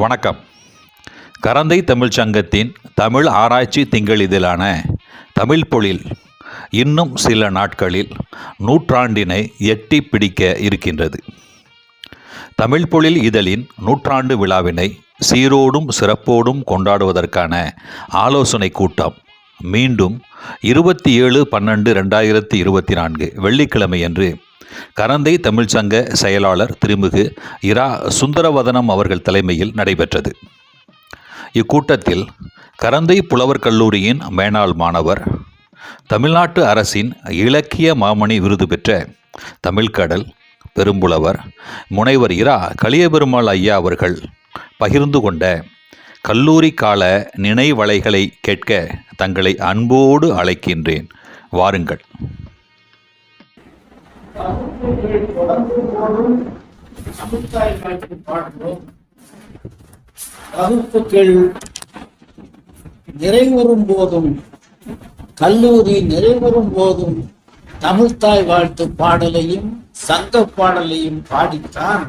வணக்கம். கரந்தை தமிழ்ச் சங்கத்தின் தமிழ் ஆராய்ச்சி திங்களிதழான தமிழ் பொழில் இன்னும் சில நாட்களில் நூற்றாண்டினை எட்டி பிடிக்க இருக்கின்றது. தமிழ் பொழில் இதழின் நூற்றாண்டு விழாவினை சீரோடும் சிறப்போடும் கொண்டாடுவதற்கான ஆலோசனை கூட்டம் மீண்டும் இருபத்தி ஏழு பன்னெண்டு ரெண்டாயிரத்தி இருபத்தி நான்கு வெள்ளிக்கிழமையன்று கரந்தை தமிழ்ச்சங்க செயலாளர் திருமிகு இரா சுந்தரவதனம் அவர்கள் தலைமையில் நடைபெற்றது. இக்கூட்டத்தில் கரந்தை புலவர் கல்லூரியின் மேனாள் மாணவர் தமிழ்நாட்டு அரசின் இலக்கிய மாமணி விருது பெற்ற தமிழ்கடல் பெரும்புலவர் முனைவர் இரா களியபெருமாள் ஐயா அவர்கள் பகிர்ந்து கொண்ட கல்லூரி கால நினைவலைகளை கேட்க தங்களை அன்போடு அழைக்கின்றேன். வாருங்கள். வகுப்புகள் தொடர்ந்து போதும் சமுதாய வகுப்புகள் நிறைவுறும் போதும் கல்லூரி நிறைவுறும் போதும் தமிழ்தாய் வாழ்த்து பாடலையும் சங்க பாடலையும் பாடித்தான்.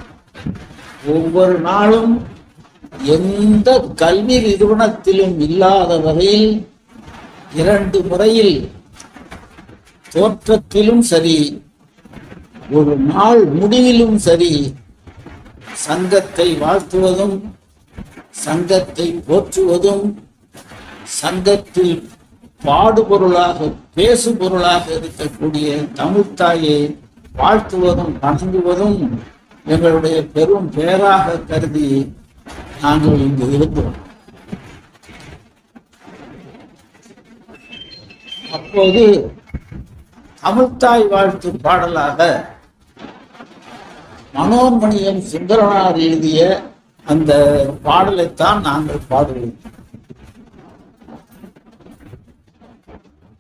ஒவ்வொரு நாளும் எந்த கல்வி நிறுவனத்திலும் இல்லாத வகையில் இரண்டு முறையில் தோற்றத்திலும் சரி ஒரு நாள் முடிவிலும் சரி சங்கத்தை வாழ்த்துவதும் சங்கத்தை போற்றுவதும் சங்கத்தில் பாடுபொருளாக பேசுபொருளாக இருக்கக்கூடிய தமிழ்த்தாயை வாழ்த்துவதும் வணங்குவதும் எங்களுடைய பெரும் பேராக கருதி நாங்கள் இங்கு இருந்தோம். அப்போது தமிழ்த்தாய் வாழ்த்து பாடலாக மனோன்மணியம் சுந்தரனார் எழுதிய அந்த பாடலைத்தான் நாங்கள் பாடுவோம்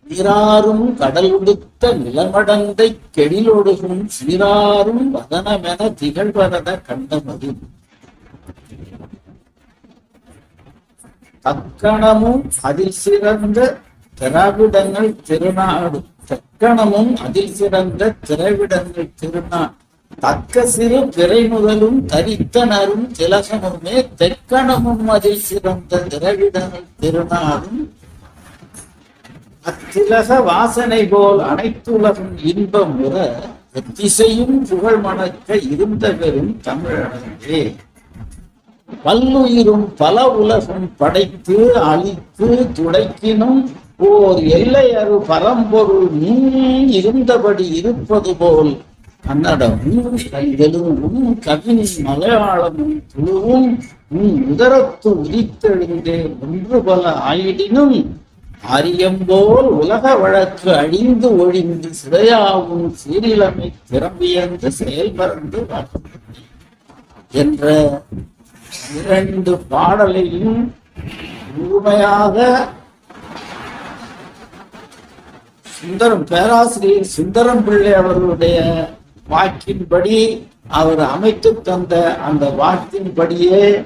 நீராறும் கடல் உடுத்த நிலமடந்தை கெழிலொடுகும் சீராறும் வதனமென திகழ்வரத கண்டமது. தக்கணமும் அதில் சிறந்த திராவிடங்கள் திருநாடு தக்கணமும் அதில் சிறந்த திராவிடங்கள் திருநாடு. தக்க சிறு பிறை முதலும் தரித்தனரும் திலகமுமே தெக்கணமும் அதில் சிறந்த திரவிடங்கள் திருநாளும். அத்திலக வாசனை போல் அனைத்துலகும் இன்பம் உற திசையும் புகழ் மணக்க இருந்த பெரும் தமிழனே பல்லுயிரும் பல உலகம் படைத்து அழித்து துடைக்கினும் ஓர் எல்லையறு பரம்பொருள் நீ இருந்தபடி இருப்பது போல் கன்னடமும் தெலுங்கும் கவினி மலையாளமும் துழுவும் உன் உதரத்து உதித்தெழுந்தே ஒன்று பல ஆயிடினும் அரியம்போல் உலக வழக்கு அழிந்து ஒழிந்து சிதையாவும் சீரிலமை திறம்பியந்து செயல்பறந்து என்ற இரண்டு பாடலையும் முழுமையாக சுந்தரம் பேராசிரியர் சுந்தரம் பிள்ளை அவர்களுடைய வாக்கின்படி அவர் அமைத்து தந்த அந்த வாக்கின்படியே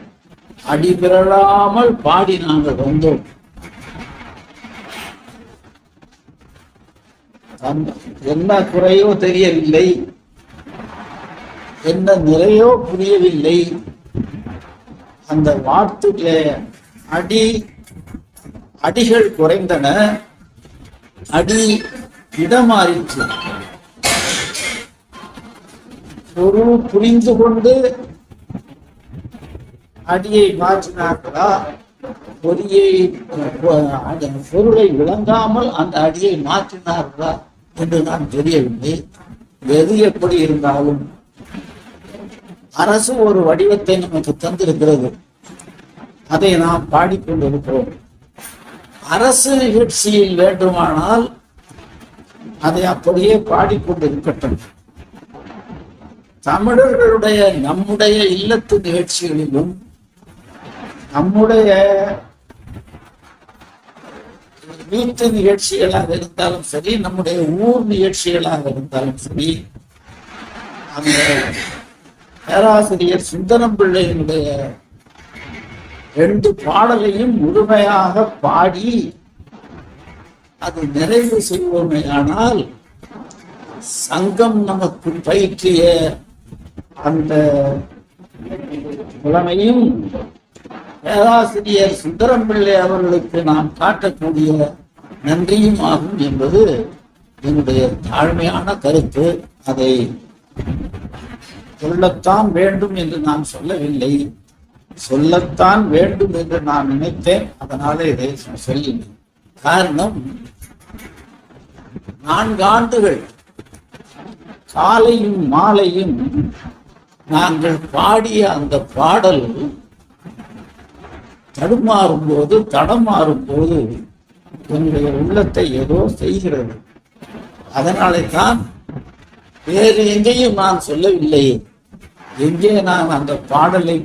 அடிபிரளாமல் பாடி நாங்கள் வந்தோம். என்ன குறையோ தெரியவில்லை. என்ன நிறையோ புரியவில்லை. அந்த வார்த்தையில அடி அடிகள் குறைந்தன. அடி இடமாறிற்று. பொருள் புரிந்து கொண்டு அடியை மாற்றினார்களா? பொறியை அந்த பொருளை விளங்காமல் அந்த அடியை மாற்றினார்களா என்று நான் தெரியவில்லை. எது எப்படி இருந்தாலும் அரசு ஒரு வடிவத்தை நமக்கு தந்திருக்கிறது. அதை நாம் பாடிக்கொண்டிருக்கிறோம். அரசு நிகழ்ச்சியில் வேண்டுமானால் அதை அப்படியே பாடிக்கொண்டிருக்கட்டும். தமிழர்களுடைய நம்முடைய இல்லத்து நிகழ்ச்சிகளிலும் நம்முடைய வீட்டு நிகழ்ச்சிகளாக இருந்தாலும் சரி நம்முடைய ஊர் நிகழ்ச்சிகளாக இருந்தாலும் சரி அந்த பேராசிரியர் சுந்தரம் பிள்ளையினுடைய ரெண்டு பாடலையும் முழுமையாக பாடி அது நிறைவு செய்வோமேயானால் சங்கம் நமக்கு பயிற்றிய அந்த புலமையும் பேராசிரியர் சுந்தரம் பிள்ளை அவர்களுக்கு நான் காட்டக்கூடிய நன்றியும் ஆகும் என்பது என்னுடைய தாழ்மையான கருத்து. அதை சொல்லத்தான் வேண்டும் என்று நான் சொல்லவில்லை. சொல்லத்தான் வேண்டும் என்று நான் நினைத்தேன். அதனால இதை சொல்லினேன். காரணம் நான்கு ஆண்டுகள் காலையும் மாலையும் நாங்கள் பாடிய அந்த பாடல் தடுமாறும் போது தடமாறும் போது என்னுடைய உள்ளத்தை ஏதோ செய்கிறது. அதனாலே தான் வேறு எங்கேயும் நான் சொல்லவில்லை. எங்கே நான் அந்த பாடலை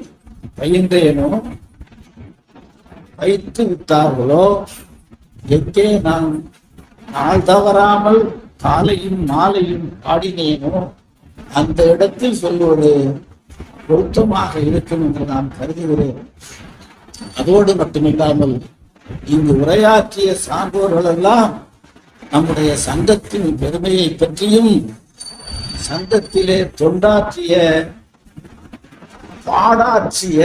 பயின்றேனோ வைத்து விட்டார்களோ எங்கே நான் நாள் தவறாமல் காலையும் மாலையும் பாடினேனோ அந்த இடத்தில் சொல்வது பொருத்தமாக இருக்கும் என்று நான் கருதுகிறேன். அதோடு மட்டுமில்லாமல் இங்கு உரையாற்றிய சான்றோர்கள் எல்லாம் நம்முடைய சங்கத்தின் பெருமையை பற்றியும் சங்கத்திலே தொண்டாற்றிய பாடாற்றிய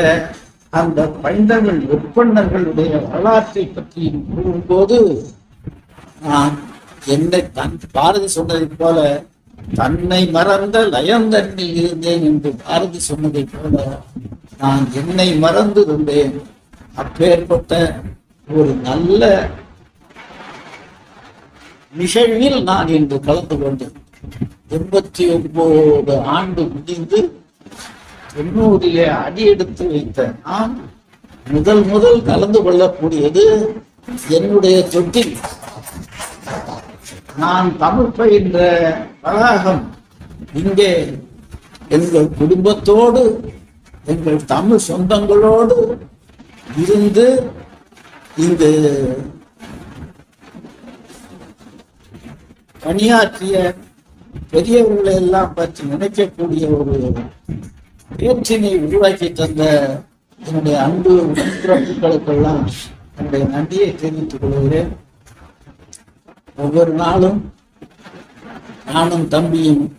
அந்த பைந்தங்கள் ஒப்பந்தங்களுடைய வரலாற்றை பற்றியும் கூறும்போது நான் என்னை தன் பாரதி சொன்னதைப் போல தன்னை மறந்த லயந்தன்னில் இருந்தேன் என்று பாரதி சொன்னதைப் போல நான் என்னை மறந்து இருந்தேன் அப்பேற்பட்ட ஒரு நல்ல நிகழ்வில் நான் இன்று கலந்து கொண்டேன். எண்பத்தி ஒன்பது ஆண்டு முடிந்து தொண்ணூறிலே அடி எடுத்து வைத்த நான் முதல் முதல் கலந்து கொள்ளக்கூடியது என்னுடைய தொட்டில். நான் தமிழ் பயின்ற வளாகம் இங்கே எங்கள் குடும்பத்தோடு எங்கள் தமிழ் சொந்தங்களோடு இருந்து இங்கு பணியாற்றிய பெரியவர்களை எல்லாம் பற்றி நினைக்கக்கூடிய ஒரு பேச்சினை உருவாக்கி தந்த என்னுடைய அன்பு உடன்பிறப்புகளுக்கெல்லாம் என்னுடைய நன்றியை தெரிவித்துக் கொள்கிறேன். ஒவ்வொரு நாளும் நானும் தம்பியும்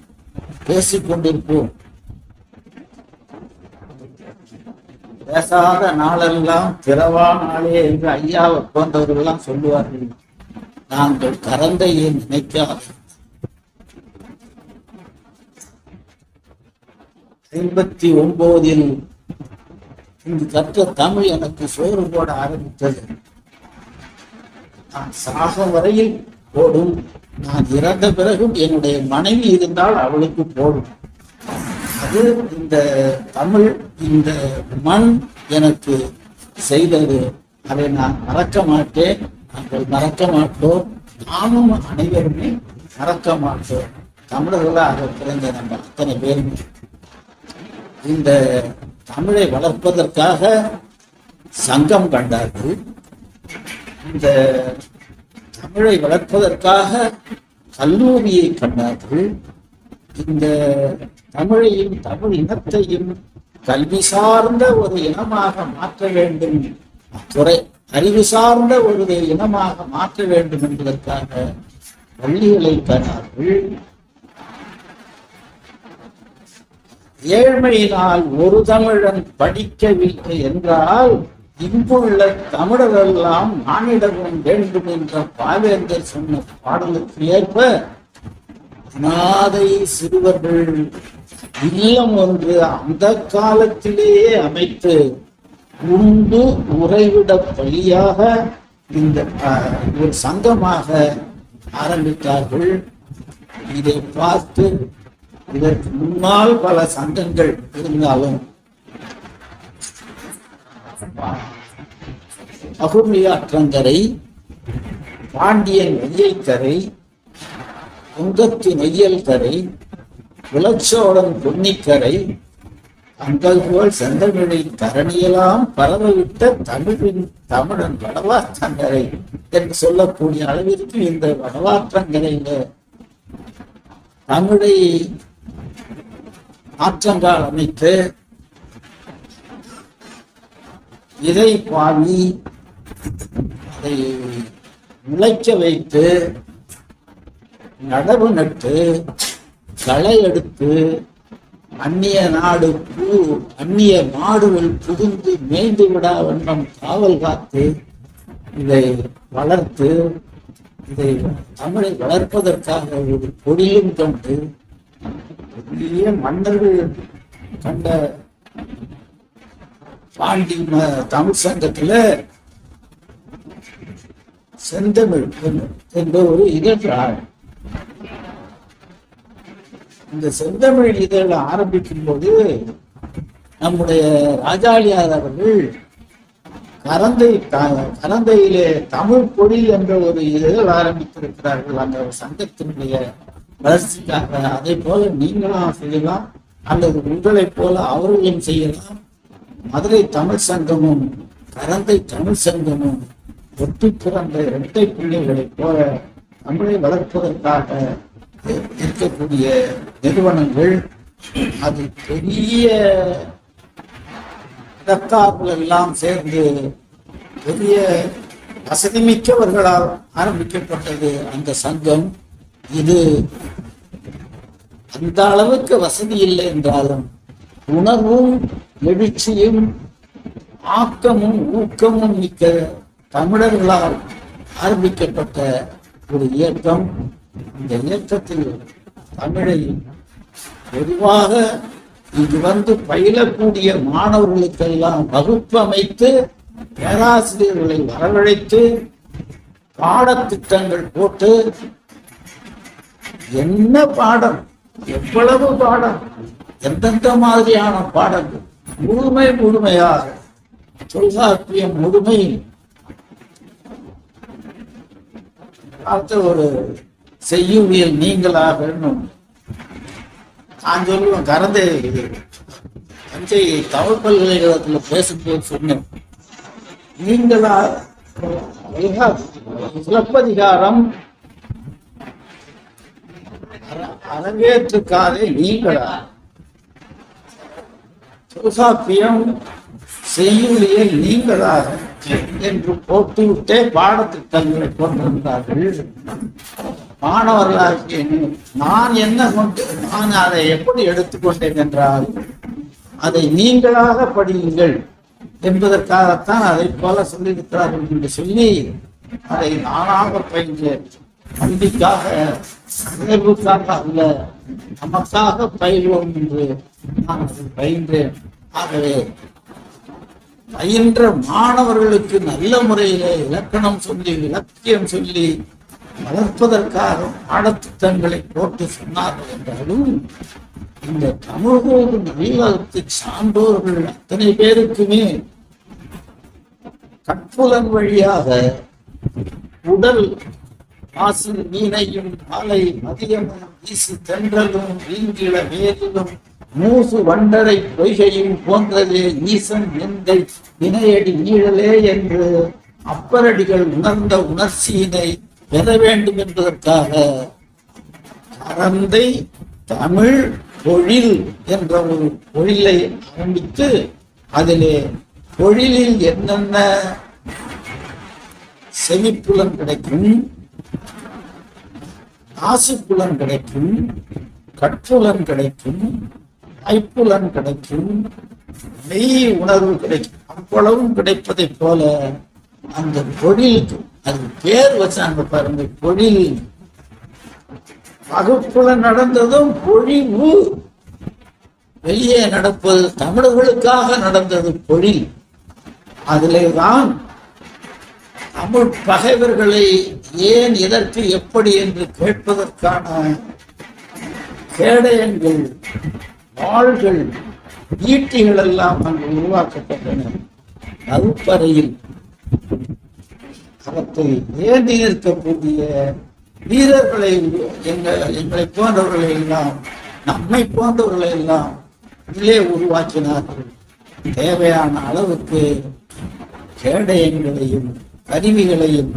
பேசிக் கொண்டிருப்போம். பேசாத நாளெல்லாம் திறவா நாளே என்று ஐயாவை போன்றவர்கள்லாம் சொல்லுவார்கள். நாங்கள் கரந்தையை நினைக்காத. ஐம்பத்தி ஒன்பதில் இங்கு கற்ற தமிழ் எனக்கு சோறு போட ஆரம்பித்தது. நான் சாகும் வரையில் போடும். நான் இறந்த பிறகும் என்னுடைய மனைவி இருந்தால் அவளுக்கு போடும். அது இந்த தமிழ் இந்த மண் எனக்கு செய்தது. அதை நான் மறக்க மாட்டேன். நாங்கள் மறக்க மாட்டோம். நாமும் அனைவருமே மறக்க மாட்டோம். தமிழர்களாக பிறந்த நம்ம அத்தனை பேருமே. இந்த தமிழை வளர்ப்பதற்காக சங்கம் கண்டார்கள். இந்த தமிழை வளர்ப்பதற்காக கல்லூரியை கண்டார்கள். இந்த தமிழையும் தமிழ் இனத்தையும் கல்வி சார்ந்த ஒரு இனமாக மாற்ற வேண்டும். துறை அறிவு சார்ந்த ஒரு இனமாக மாற்ற வேண்டும் என்பதற்காக பள்ளிகளை தரார்கள் ஏழ்மையினால் ஒரு தமிழன் படிக்கவில்லை என்றால் இங்குள்ள தமிழரெல்லாம் மானிடமும் வேண்டும் என்ற பாவேந்தர் சொன்ன பாடலுக்கு ஏற்ப அநாதை சிறுவர்கள் இல்லம் ஒன்று அந்த காலத்திலேயே அமைத்து உண்டு உறைவிட பள்ளியாக இந்த ஒரு சங்கமாக ஆரம்பித்தார்கள். இதை பார்த்து இதற்கு முன்னால் பல சங்கங்கள் இருந்தாலும் அகுமியாற்றங்கரை பாண்டியன் நெய்யல் கரை குங்கத்து நெய்யல் கரை விளச்சோழன் பொன்னிக்கரை அங்கல்கோல் போல் தரணியெல்லாம் பரவவிட்ட தமிழின் தமிழன் வடவாற்றங்கரை என்று சொல்லக்கூடிய அளவிற்கு இந்த வடவாற்றங்கரையில தமிழை ஆற்றங்கால் அமைத்து விதை பாவி. அதை முளைக்க வைத்து நடவு நட்டு களை எடுத்து அந்நிய நாடு பூ அந்நிய மாடுகள் புகுந்து மேய்ந்து விடா வண்ணம் காவல் காத்து இதை வளர்த்து இதை தமிழை வளர்ப்பதற்காக ஒரு பொடியும் கண்டு பெரிய மன்னர்கள் கண்ட பாண்டி ம- தமிழ் சங்கத்துல செந்தமிழ் என்ற- என்ற ஒரு இதழ் இந்த செந்தமிழ் இதழ் ஆரம்பிக்கும் போது நம்முடைய ராஜாளியார் அவர்கள் கரந்தை கரந்தையிலே தமிழ் பொழில் என்ற ஒரு இதழ் ஆரம்பித்திருக்கிறார்கள். அந்த சங்கத்தினுடைய வளர்ச்சிக்காக. அதே போல நீங்களும் செய்யலாம். அல்லது உங்களைப் போல அவர்களும் செய்யலாம். மதுரை தமிழ் சங்கமும் கரந்தை தமிழ் சங்கமும் ஒட்டி பிறந்த இரட்டை பிள்ளைகளைப் போல தமிழை வளர்ப்பதற்காக இருக்கக்கூடிய நிறுவனங்கள் அது பெரிய இடத்தார்கள் எல்லாம் சேர்ந்து பெரிய வசதி மிக்கவர்களால் ஆரம்பிக்கப்பட்டது அந்த சங்கம். இது அந்த அளவுக்கு வசதி இல்லை என்றாலும் உணர்வும் எழுச்சியும் ஆக்கமும் ஊக்கமும் மிக்க தமிழர்களால் ஆரம்பிக்கப்பட்ட ஒரு இயக்கம். இந்த இயக்கத்தில் தமிழை பொதுவாக இங்கு வந்து பயிலக்கூடிய மாணவர்களுக்கெல்லாம் வகுப்பு அமைத்து பேராசிரியர்களை வரவழைத்து பாடத்திட்டங்கள் போட்டு என்ன பாடம் எவ்வளவு பாடம் எந்தெந்த மாதிரியான பாடங்கள் முழுமை முழுமையாக. தொல்காப்பியம் முழுமை. பார்த்த ஒரு செய்யுவியல் நீங்களாக நான் சொல்லுவேன் கறந்து தஞ்சை தமிழ் பல்கலைக்கழகத்துல பேசும்போது சொன்னேன். நீங்களா சிலப்பதிகாரம் அரங்கேற்றுக்காதே நீங்களா? தொல்காப்பியம் செய்யுளியல் நீங்களாக என்று போட்டுவிட்டே பாடத்திட்டங்களை கொண்டிருந்தார்கள். மாணவர்களாகிய நான் என்ன கொண்டு நான் அதை எப்படி எடுத்துக்கொண்டேன் என்றால் அதை நீங்களாக படியுங்கள் என்பதற்காகத்தான் அதை போல சொல்லியிருக்கிறார்கள் என்று சொல்லி அதை நானாக பயின்றேன். கல்விக்காக உயர்வுக்காக அல்ல நமக்காக பயில்வோம் என்று நான் பயின்றேன். ஆகவே பயின்ற மாணவர்களுக்கு நல்ல முறையிலே இலக்கணம் சொல்லி இலக்கியம் சொல்லி வளர்ப்பதற்காக பாடத்திட்டங்களை போட்டு சொன்னார்கள் என்றாலும் இந்த தமிழோடு நல்லத்து சான்றோர்கள் அத்தனை பேருக்குமே கற்புலன் வழியாக உடல் மாசு மீனையும் மாலை மதியமும் வீசு தென்றலும் வீங்கில வேதிலும் மூசு வண்டரை பொய்கையும் போன்றதே ஈசன் எந்தை வினையடி நீழலே என்று அப்பரடிகள் உணர்ந்த உணர்ச்சியினை பெற வேண்டும் என்பதற்காக அறந்தை தமிழ் தொழில் என்ற ஒரு பொழிலை ஆரம்பித்து அதிலே தொழிலில் என்னென்ன செமிப்புலம் கிடைக்கும்? ஆசிப்புலன் கிடைக்கும் கற்றுலன் கிடைக்கும் ஐப்புலன் கிடைக்கும் மெய் உணர்வு கிடைக்கும். அவ்வளவும் கிடைப்பதைப் போல அந்த தொழில் அது பேர் வச்சாங்க பாருங்க தொழில். வகுப்புல நடந்ததும் பொழிவு. வெளியே நடப்பது தமிழர்களுக்காக நடந்தது பொழில். அதிலே தான் தமிழ் பகைவர்களை ஏன் எதற்கு எப்படி என்று கேட்பதற்கான கேடயங்கள் வாள்கள் ஈட்டிகள் எல்லாம் அங்கு உருவாக்கப்பட்டன. வகுப்பறையில் அவற்றை ஏந்தி நிற்கக்கூடிய வீரர்களை எங்கள் எங்களை போன்றவர்களை எல்லாம் நம்மை போன்றவர்களை எல்லாம் உள்ளே உருவாக்கினார்கள். தேவையான அளவுக்கு கேடயங்களையும் கருவிகளையும்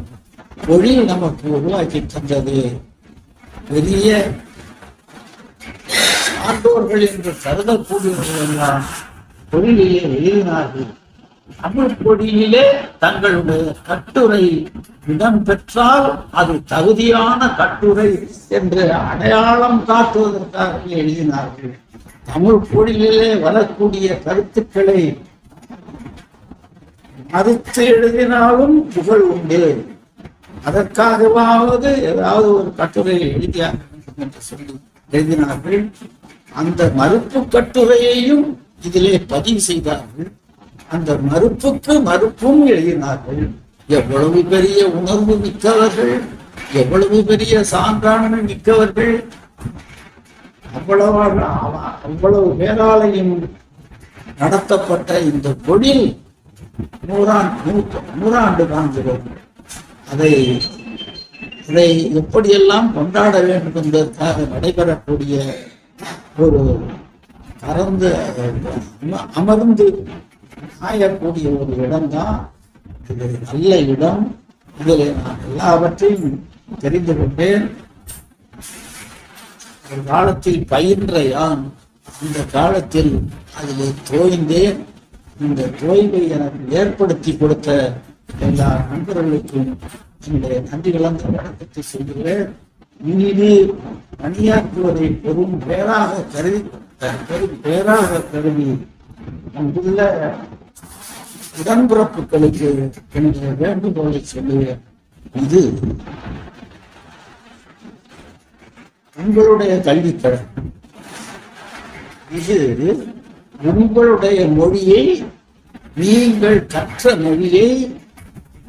தொழில் நமக்கு உருவாக்கி தந்தது. பெரிய சான்றோர்கள் என்று கருதக்கூடியவர்களெல்லாம் தொழிலிலே எழுதினார்கள். தமிழ் பொடியிலே தங்களுடைய கட்டுரை இடம் பெற்றால் அது தகுதியான கட்டுரை என்று அடையாளம் காட்டுவதற்காக எழுதினார்கள். தமிழ் பொழிலே வரக்கூடிய கருத்துக்களை மறுத்து எழுதினாலும் புகழ் உண்டு. அதற்காகவாவது ஏதாவது ஒரு கட்டுரையை எழுதியாக வேண்டும் என்று சொல்லி எழுதினார்கள். அந்த மறுப்பு கட்டுரையையும் இதிலே பதிவு செய்தார்கள். அந்த மறுப்புக்கு மறுப்பும் எழுதினார்கள். எவ்வளவு பெரிய உணர்வு மிக்கவர்கள் எவ்வளவு பெரிய சான்றாண்மை மிக்கவர்கள். அவ்வளவு அவ்வளவு பேராலையும் நடத்தப்பட்ட இந்த தொழில் நூறாண்டு நூற்று நூறாண்டு காண்கிறோம். அதை இதை எப்படியெல்லாம் கொண்டாட வேண்டும் என்பதற்காக நடைபெறக்கூடிய ஒரு கறந்து அமர்ந்து ஆயக்கூடிய ஒரு இடம்தான் இது. நல்ல இடம். இதில் நான் எல்லாவற்றையும் தெரிந்து கொண்டேன். ஒரு காலத்தில் பயின்ற யான் இந்த காலத்தில் அதில் தோய்ந்தேன். இந்த ஓய்வை எனக்கு ஏற்படுத்தி கொடுத்த எல்லா நண்பர்களுக்கும் என்னுடைய நன்றி கலந்த வணக்கத்தை சொல்கிறேன். இனிது பணியாற்றுவதை பெரும் பேராக கருதி பெரும் பேராக கருதி அங்குள்ள உடன்பிறப்புகளுக்கு என்னுடைய வேண்டுகோளை சொல்லுவேன் இது உங்களுடைய கல்வித்தரம். இது உங்களுடைய மொழியை நீங்கள் கற்ற மொழியை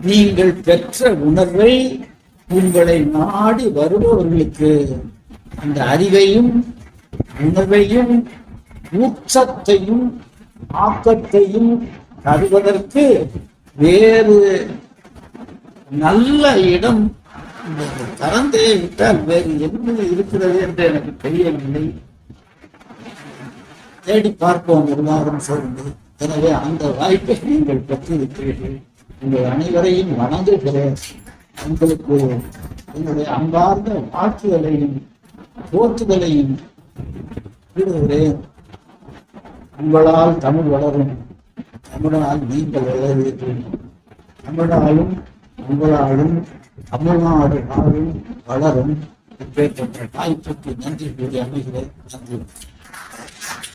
நீங்கள் பெற்ற உணர்வை உங்களை நாடி வருபவர்களுக்கு அந்த அறிவையும் உணர்வையும் ஊற்றத்தையும் ஆக்கத்தையும் தருவதற்கு வேறு நல்ல இடம் திறந்தே விட்டால் வேறு என்ன இருக்கிறது என்று எனக்கு தெரியவில்லை. தேடி பார்ப்போம் ஒரு சேர்ந்து. எனவே அந்த வாய்ப்பை நீங்கள் பெற்றிருக்கிறீர்கள். உங்கள் அனைவரையும் வணங்குகிறேன் உங்களுக்கு என்னுடைய அன்பார்ந்த வாழ்த்துதலையும் போற்றுதலையும் விடுகிறேன். உங்களால் தமிழ் வளரும். தமிழால் நீங்கள் வளருவீர்கள். தமிழாலும் உங்களாலும் தமிழ்நாடு நாளும் வளரும். இப்பேற்பட்ட வாய்ப்புக்கு நன்றி கூறி அமைகிறேன். நன்றி.